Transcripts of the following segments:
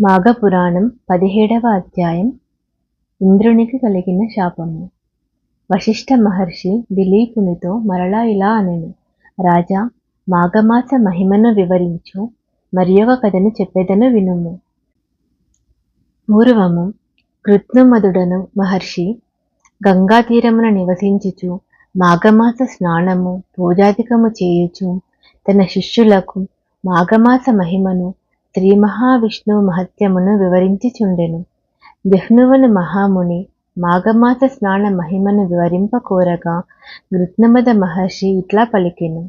మాఘపురాణం పదిహేడవ అధ్యాయం. ఇంద్రునికి కలిగిన శాపము. వశిష్ఠ మహర్షి దిలీపునితో మరలా ఇలా అనెను. రాజా మాఘమాస మహిమను వివరించు మరియొక కథను చెప్పేదను వినుము. పూర్వము కృత్నమధుడను మహర్షి గంగా తీరమున నివసించుచు మాఘమాస స్నానము పూజాధికము చేయుచు తన శిష్యులకు మాఘమాస మహిమను శ్రీ మహావిష్ణువు మహత్యమును వివరించుచుండెను. జహ్నువను మహాముని మాఘమాస స్నాన మహిమను వివరింప కోరగా గృత్నమద మహర్షి ఇట్లా పలికెను.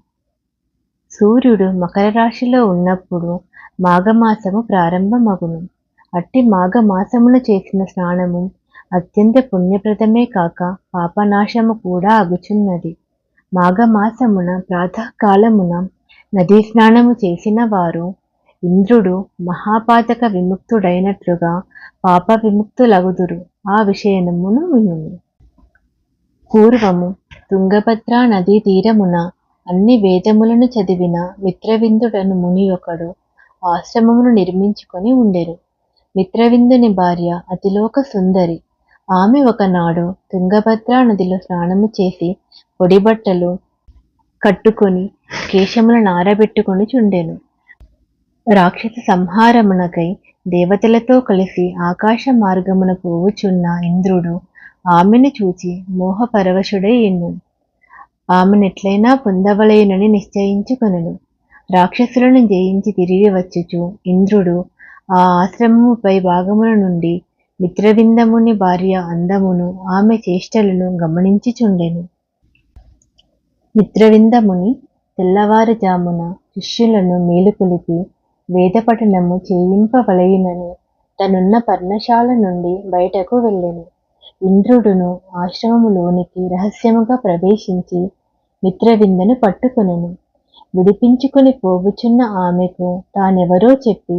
సూర్యుడు మకర రాశిలో ఉన్నప్పుడు మాఘమాసము ప్రారంభమగును. అట్టి మాఘమాసమున చేసిన స్నానము అత్యంత పుణ్యప్రదమే కాక పాపనాశము కూడా అగుచున్నది. మాఘమాసమున ప్రాతకాలమున నదీ స్నానము చేసిన వారు ఇంద్రుడు మహాపాతక విముక్తుడైనట్లుగా పాప విముక్తులగుదురు. ఆ విషయమును వినుము. పూర్వము తుంగభద్రా నదీ తీరమున అన్ని వేదములను చదివిన మిత్రవిందుడను ముని ఒకడు ఆశ్రమమును నిర్మించుకొని ఉండెను. మిత్రవిందుని భార్య అతిలోక సుందరి. ఆమె ఒకనాడు తుంగభద్రా నదిలో స్నానము చేసి పొడిబట్టలు కట్టుకొని కేశములను ఆరబెట్టుకొని చుండెను. రాక్షస సంహారమునకై దేవతలతో కలిసి ఆకాశ మార్గమున పోవుచున్న ఇంద్రుడు ఆమెను చూచి మోహపరవశుడై ఎన్ను. ఆమెనెట్లయినా పొందవలేనని నిశ్చయించుకొనెను. రాక్షసులను జయించి తిరిగి వచ్చుచు ఇంద్రుడు ఆ ఆశ్రమముపై భాగముల నుండి మిత్రవిందముని భార్య అందమును ఆమె చేష్టలను గమనించుచుండెను. మిత్రవిందముని తెల్లవారుజామున శిష్యులను మేలుకొలిపి వేదపఠనము చేయింపవలయునని తనున్న పర్ణశాల నుండి బయటకు వెళ్ళెను. ఇంద్రుడును ఆశ్రమములోనికి రహస్యముగా ప్రవేశించి మిత్రవిందను పట్టుకొనెను. విడిపించుకొని పోవుచున్న ఆమెకు తానెవరో చెప్పి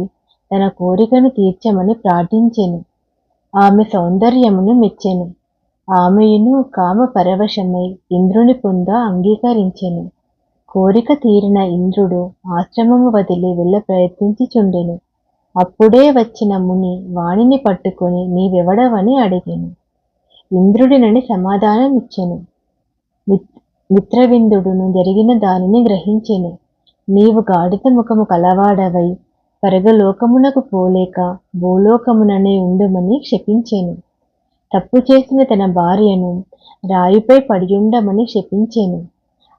తన కోరికను తీర్చమని ప్రార్థించెను. ఆమె సౌందర్యమును మెచ్చెను. ఆమెయును కామ పరవశమై ఇంద్రుని పొంద అంగీకరించెను. కోరిక తీరిన ఇంద్రుడు ఆశ్రమము వదిలి వెళ్ళ ప్రయత్నించుచుండెను. అప్పుడే వచ్చిన ముని వాణిని పట్టుకొని నీవెవడవని అడిగాను. ఇంద్రుడినని సమాధానం ఇచ్చెను మిత్రవిందుడును జరిగిన దానిని గ్రహించెను. నీవు గాడిత ముఖము కలవాడవై పరగలోకమునకు పోలేక భూలోకముననే ఉండుమని క్షపించెను. తప్పు చేసిన తన భార్యను రాయిపై పడియుండమని శపించెను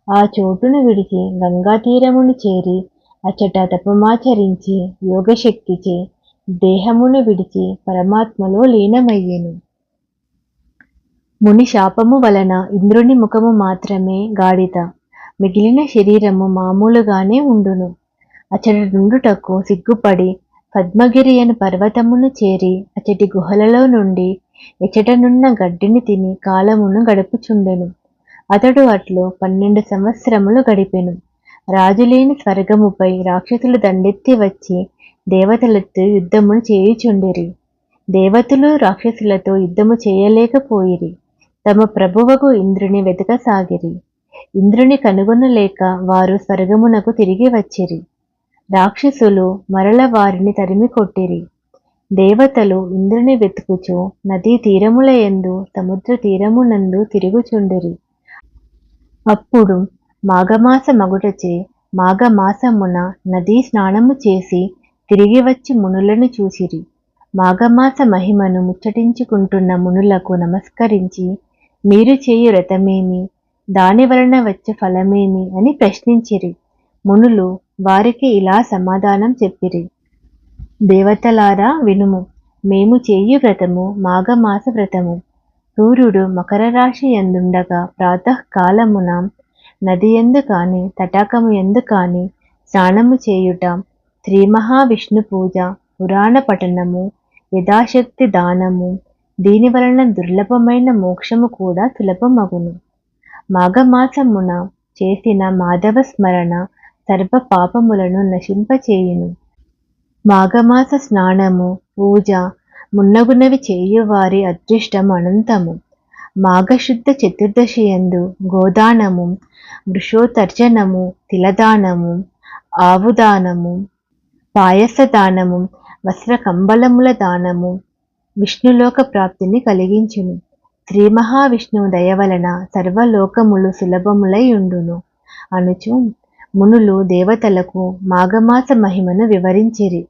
ఆ చోటును విడిచి గంగా తీరమును చేరి అచ్చట తపమాచరించి యోగశక్తిచే దేహమును విడిచి పరమాత్మలో లీనమయ్యెను. ముని శాపము వలన ఇంద్రుని ముఖము మాత్రమే గాడిత మిగిలిన శరీరము మామూలుగానే ఉండును. అచట నుండుటకు సిగ్గుపడి పద్మగిరి అని పర్వతమును చేరి అచటి గుహలలో నుండి ఎచటనున్న గడ్డిని తిని కాలమును గడుపుచుండెను. అతడు అట్లు పన్నెండు సంవత్సరములు గడిపెను. రాజులేని స్వర్గముపై రాక్షసులు దండెత్తి వచ్చి దేవతలతో యుద్ధమును చేయుచుండిరి. దేవతలు రాక్షసులతో యుద్ధము చేయలేకపోయిరి. తమ ప్రభువకు ఇంద్రుని వెతకసాగిరి. ఇంద్రుని కనుగొనలేక వారు స్వర్గమునకు తిరిగి వచ్చిరి. రాక్షసులు మరల వారిని తరిమి కొట్టిరి. దేవతలు ఇంద్రుని వెతుకుచు నదీ తీరముల ఎందు సముద్ర తీరమునందు తిరుగుచుండిరి. అప్పుడు మాఘమాస మగుటచే మాఘమాసమున నదీ స్నానము చేసి తిరిగి వచ్చి మునులను చూసిరి. మాఘమాస మహిమను ముచ్చటించుకుంటున్న మునులకు నమస్కరించి మీరు చేయు వ్రతమేమి దాని వలన వచ్చే ఫలమేమి? అని ప్రశ్నించిరి. మునులు వారికి ఇలా సమాధానం చెప్పిరి. దేవతలారా వినుము. మేము చేయు వ్రతము మాఘమాస వ్రతము. సూర్యుడు మకర రాశి ఎందుండగా ప్రాతకాలమున నది ఎందు కాని తటాకము ఎందు కాని స్నానము చేయుట శ్రీ మహావిష్ణు పూజ పురాణ పఠనము యథాశక్తి దానము దీని వలన దుర్లభమైన మోక్షము కూడా సులభమగును. మాఘమాసమున చేసిన మాధవ స్మరణ సర్వ పాపములను నశింపచేయును. మాఘమాస స్నానము పూజ మున్నగునవి చేయువారి అదృష్టం అనంతము. మాఘశుద్ధ చతుర్దశి యందు గోదానము వృషోతర్జనము తిలదానము ఆవుదానము పాయసదానము వస్త్ర కంబలముల దానము విష్ణులోక ప్రాప్తిని కలిగించును. శ్రీ మహావిష్ణువు దయ వలన సర్వలోకములు సులభములై ఉండును. అనుచు మునులు దేవతలకు మాఘమాస మహిమను వివరించిరి.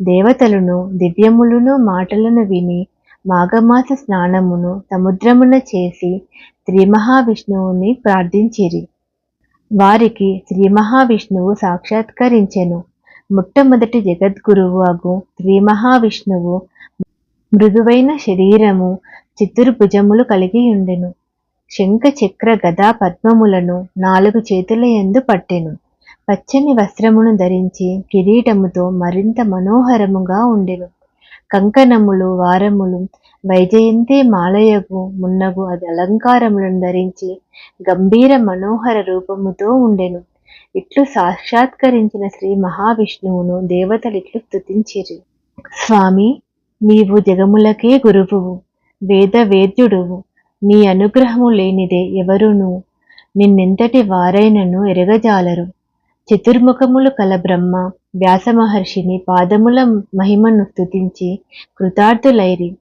దేవతలను దివ్యములను మాటలను విని మాఘమాస స్నానమును సముద్రమున చేసి శ్రీ మహావిష్ణువుని ప్రార్థించిరి. వారికి శ్రీ మహావిష్ణువు సాక్షాత్కరించెను. మొట్టమొదటి జగద్గురువు అగు శ్రీ మహావిష్ణువు మృదువైన శరీరము చిత్తుర్భుజములు కలిగి ఉండెను. శంఖ చక్ర గదా పద్మములను నాలుగు చేతుల యందు పట్టెను. పచ్చని వస్త్రమును ధరించి కిరీటముతో మరింత మనోహరముగా ఉండెను. కంకణములు వారములు వైజయంతి మాలయగు మున్నగు అది అలంకారములను ధరించి గంభీర మనోహర రూపముతో ఉండెను. ఇట్లు సాక్షాత్కరించిన శ్రీ మహావిష్ణువును దేవతలు ఇట్లు స్తుతించిరి. స్వామి నీవు జగములకే గురువువు వేద వేద్యుడువు నీ అనుగ్రహము లేనిదే ఎవరును నిన్నెంతటి వారైనను ఎరగజాలరు. చతుర్ముఖములు కల బ్రహ్మ వ్యాసమహర్షిని పాదముల మహిమను స్తుతించి కృతార్థులైరి.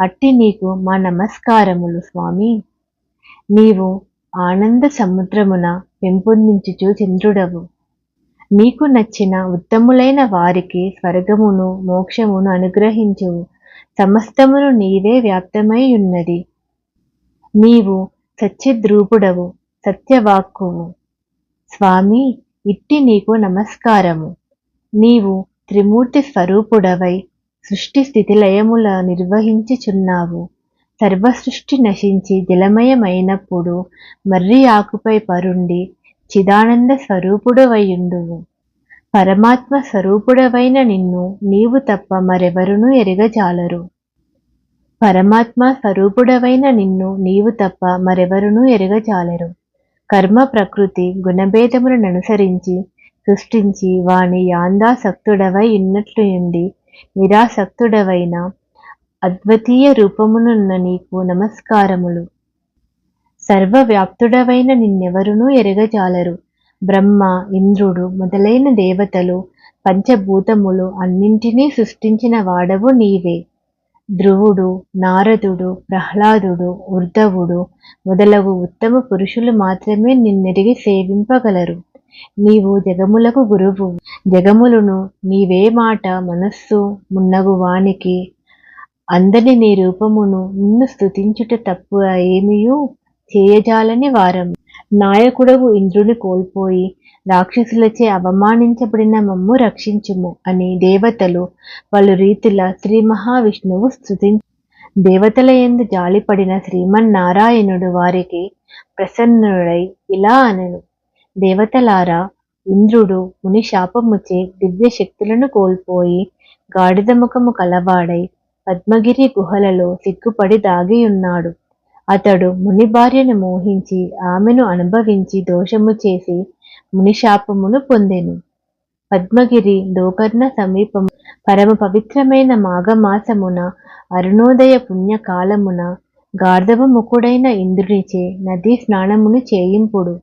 అట్టి నీకు మా నమస్కారములు స్వామి. నీవు ఆనంద సముద్రమున పెంపొందించుచు చంద్రుడవు. నీకు నచ్చిన ఉత్తములైన వారికి స్వర్గమును మోక్షమును అనుగ్రహించువు సమస్తమును నీవే వ్యాప్తమై ఉన్నది నీవు సత్యద్రూపుడవు సత్యవాక్కువు. స్వామి ఇట్టి నీకు నమస్కారము. నీవు త్రిమూర్తి స్వరూపుడవై సృష్టి స్థితిలయముల నిర్వహించుచున్నావు. సర్వసృష్టి నశించి జలమయమైనప్పుడు మర్రి ఆకుపై పరుండి చిదానంద స్వరూపుడవయుండువు. పరమాత్మ స్వరూపుడవైన నిన్ను నీవు తప్ప మరెవరునూ ఎరగజాలరు. పరమాత్మ స్వరూపుడవైన నిన్ను నీవు తప్ప మరెవరునూ ఎరగజాలరు. కర్మ ప్రకృతి గుణభేదములను అనుసరించి సృష్టించి వాని యాందాసక్తుడవై ఉన్నట్లుండి నిరాసక్తుడవైన అద్వితీయ రూపమునున్న నీకు నమస్కారములు. సర్వవ్యాప్తుడవైన నిన్నెవరునూ ఎరగజాలరు. బ్రహ్మ ఇంద్రుడు మొదలైన దేవతలు పంచభూతములు అన్నింటినీ సృష్టించిన వాడవు నీవే. ధ్రువుడు నారదుడు ప్రహ్లాదుడు ఉర్ధవుడు మొదలగు ఉత్తమ పురుషులు మాత్రమే నిన్నెరిగి సేవింపగలరు. నీవు జగములకు గురువు. జగములను నీవే మాట మనస్సు మున్నగు వానికి. అందని నీ రూపమును నిన్ను స్తుతించుట తప్పు ఏమియూ? చేయజాలని వారం నాయకుడవు ఇంద్రుని కోల్పోయి రాక్షసులచే అవమానించబడిన మమ్ము రక్షించుము అని దేవతలు పలు రీతిల శ్రీ మహావిష్ణువు స్థుతి దేవతల ఎందు జాలిపడిన శ్రీమన్నారాయణుడు వారికి ప్రసన్నుడై ఇలా అనను. దేవతలారా ఇంద్రుడు ముని శాపముచే దివ్య శక్తులను కోల్పోయి గాడిద ముఖము కలవాడై పద్మగిరి గుహలలో సిగ్గుపడి దాగియున్నాడు. అతడు ముని భార్యను మోహించి ఆమెను అనుభవించి దోషము చేసి మునిశాపమును పొందెను. పద్మగిరి దోకర్ణ సమీపం పరమ పవిత్రమైన మాఘమాసమున అరుణోదయ పుణ్యకాలమున గార్ధవ ముఖుడైన ఇంద్రునిచే నదీ స్నానమును చేయింపుడు.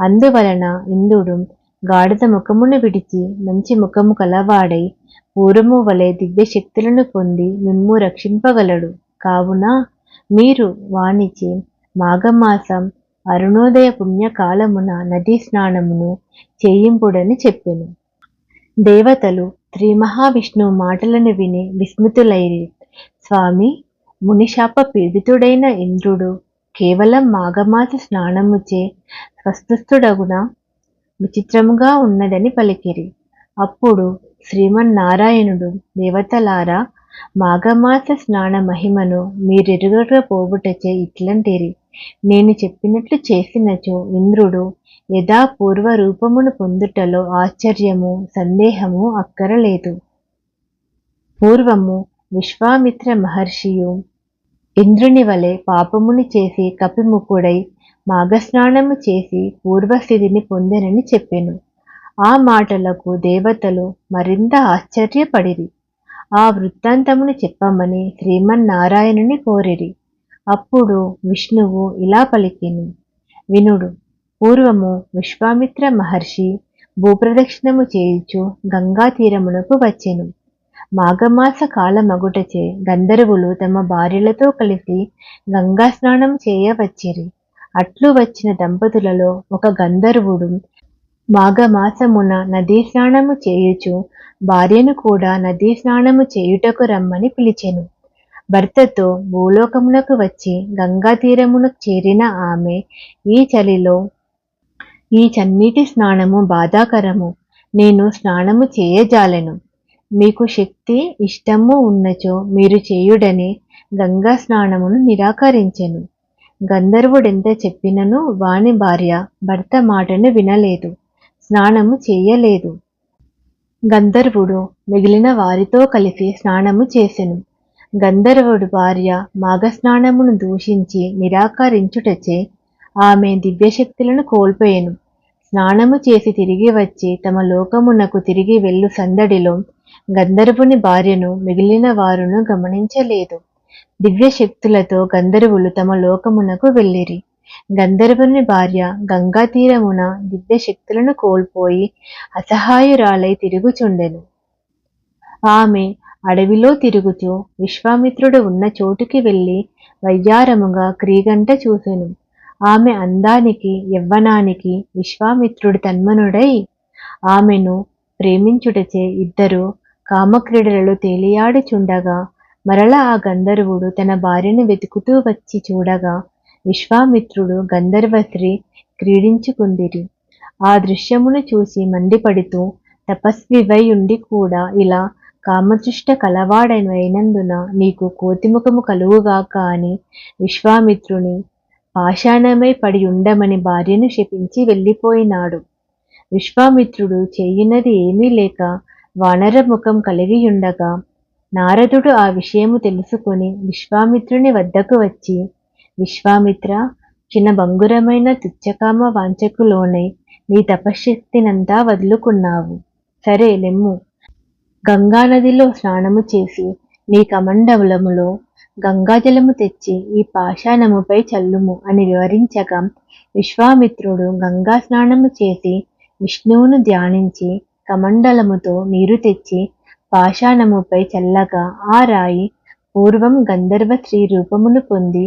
అందువలన ఇంద్రుడు గాఢత ముఖమును విడిచి మంచి ముఖము కలవాడై పూర్వము వలె దివ్యశక్తులను పొంది మిమ్ము రక్షింపగలడు. కావున మీరు వాణిజ్యం మాఘమాసం అరుణోదయ పుణ్యకాలమున నదీ స్నానమును చేయింపుడని చెప్పెను. దేవతలు శ్రీ మహావిష్ణువు మాటలను విని విస్మితులైరి. స్వామి మునిశాప పీడితుడైన ఇంద్రుడు కేవలం మాఘమాస స్నానముచే స్వస్థుడగున విచిత్రముగా ఉన్నదని పలికిరి. అప్పుడు శ్రీమన్నారాయణుడు దేవతలారా మాఘమాస స్నాన మహిమను మీరెరుగకపోవుటచే ఇట్లంటిరి. నేను చెప్పినట్లు చేసినచో ఇంద్రుడు యథాపూర్వ రూపమును పొందుటలో ఆశ్చర్యము సందేహము అక్కరలేదు. పూర్వము విశ్వామిత్ర మహర్షియు ఇంద్రుని వలె పాపముని చేసి కపిముఖుడై మాఘస్నానము చేసి పూర్వస్థితిని పొందెనని చెప్పెను. ఆ మాటలకు దేవతలు మరింత ఆశ్చర్యపడిరి. ఆ వృత్తాంతమును చెప్పమని శ్రీమన్నారాయణుని కోరిరి. అప్పుడు విష్ణువు ఇలా పలికిను. వినుడు పూర్వము విశ్వామిత్ర మహర్షి భూప్రదక్షిణము చేయుచు గంగా తీరమునకు వచ్చెను. మాఘమాస కాలమగుటచే గంధర్వులు తమ భార్యలతో కలిసి గంగా స్నానం చేయవచ్చిరి అట్లు వచ్చిన దంపతులలో ఒక గంధర్వుడు మాఘమాసమున నదీ స్నానము చేయుచు భార్యను కూడా నదీ స్నానము చేయుటకు రమ్మని పిలిచెను. భర్తతో భూలోకమునకు వచ్చి గంగా తీరమును చేరిన ఆమె ఈ చలిలో ఈ చన్నీటి స్నానము బాధాకరము. నేను స్నానము చేయజాలెను. మీకు శక్తి ఇష్టము ఉన్నచో మీరు చేయుడని గంగా స్నానమును నిరాకరించెను. గంధర్వుడెంత చెప్పినను వాని భార్య భర్త మాటను వినలేదు. స్నానము చేయలేదు. గంధర్వుడు మిగిలిన వారితో కలిసి స్నానము చేసెను. గంధర్వుడు భార్య మాఘస్నానమును దూషించి నిరాకరించుటచే ఆమె దివ్యశక్తులను కోల్పోయెను. స్నానము చేసి తిరిగి వచ్చి తమ లోకమునకు తిరిగి వెళ్ళు సందడిలో గంధర్వుని భార్యను మిగిలిన వారును గమనించలేదు. దివ్యశక్తులతో గంధర్వులు తమ లోకమునకు వెళ్ళిరి. గంధర్వుని భార్య గంగా తీరమున దివ్యశక్తులను కోల్పోయి అసహాయురాలై తిరుగుచుండెను. ఆమె అడవిలో తిరుగుతూ విశ్వామిత్రుడు ఉన్న చోటుకి వెళ్ళి వయ్యారముగా క్రీగంట చూసెను. ఆమె అందానికి యవ్వనానికి విశ్వామిత్రుడు తన్మనుడై ఆమెను ప్రేమించుటచే ఇద్దరు కామక్రీడలలో తేలియాడుచుండగా మరల ఆ గంధర్వుడు తన భార్యను వెతుకుతూ వచ్చి చూడగా విశ్వామిత్రుడు గంధర్వశ్రీ క్రీడించుకుందిరి. ఆ దృశ్యమును చూసి మండిపడుతూ తపస్వివై ఉండి కూడా ఇలా కామదృష్ట కలవాడైనందున నీకు కోతిముఖము కలుగుగాక అని విశ్వామిత్రుని పాషాణమై పడి ఉండమని భార్యను శపించి వెళ్ళిపోయినాడు. విశ్వామిత్రుడు చేయునది ఏమీ లేక వానర ముఖం కలిగియుండగా నారదుడు ఆ విషయము తెలుసుకొని విశ్వామిత్రుని వద్దకు వచ్చి విశ్వామిత్ర చిన్న బంగురమైన తుచ్చకామ వాంచకులోనై నీ తపశ్శక్తినంతా వదులుకున్నావు. సరే లెమ్ము. గంగానదిలో స్నానము చేసి నీ కమండలములో గంగాజలము తెచ్చి ఈ పాషాణముపై చల్లుము అని వివరించగా విశ్వామిత్రుడు గంగా స్నానము చేసి విష్ణువును ధ్యానించి కమండలముతో నీరు తెచ్చి పాషాణముపై చల్లగా ఆ రాయి పూర్వం గంధర్వ స్త్రీ రూపమును పొంది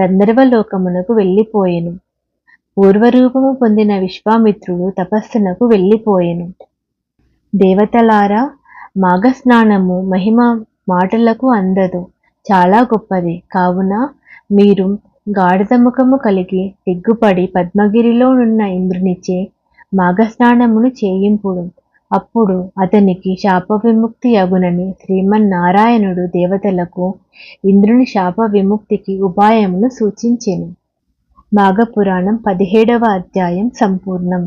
గంధర్వలోకమునకు వెళ్ళిపోయెను. పూర్వరూపము పొందిన విశ్వామిత్రుడు తపస్సునకు వెళ్ళిపోయెను. దేవతలారా మాఘస్నానము మహిమ మాటలకు అందదు. చాలా గొప్పది. కావున మీరు గాఢతముఖము ముఖము కలిగి దిగ్గుపడి పద్మగిరిలో ఉన్న ఇంద్రునిచే మాఘస్నానమును చేయింపుడు. అప్పుడు అతనికి శాప విముక్తి అగునని శ్రీమన్నారాయణుడు దేవతలకు ఇంద్రుని శాప విముక్తికి ఉపాయమును సూచించెను. మాఘపురాణం పదిహేడవ అధ్యాయం సంపూర్ణం.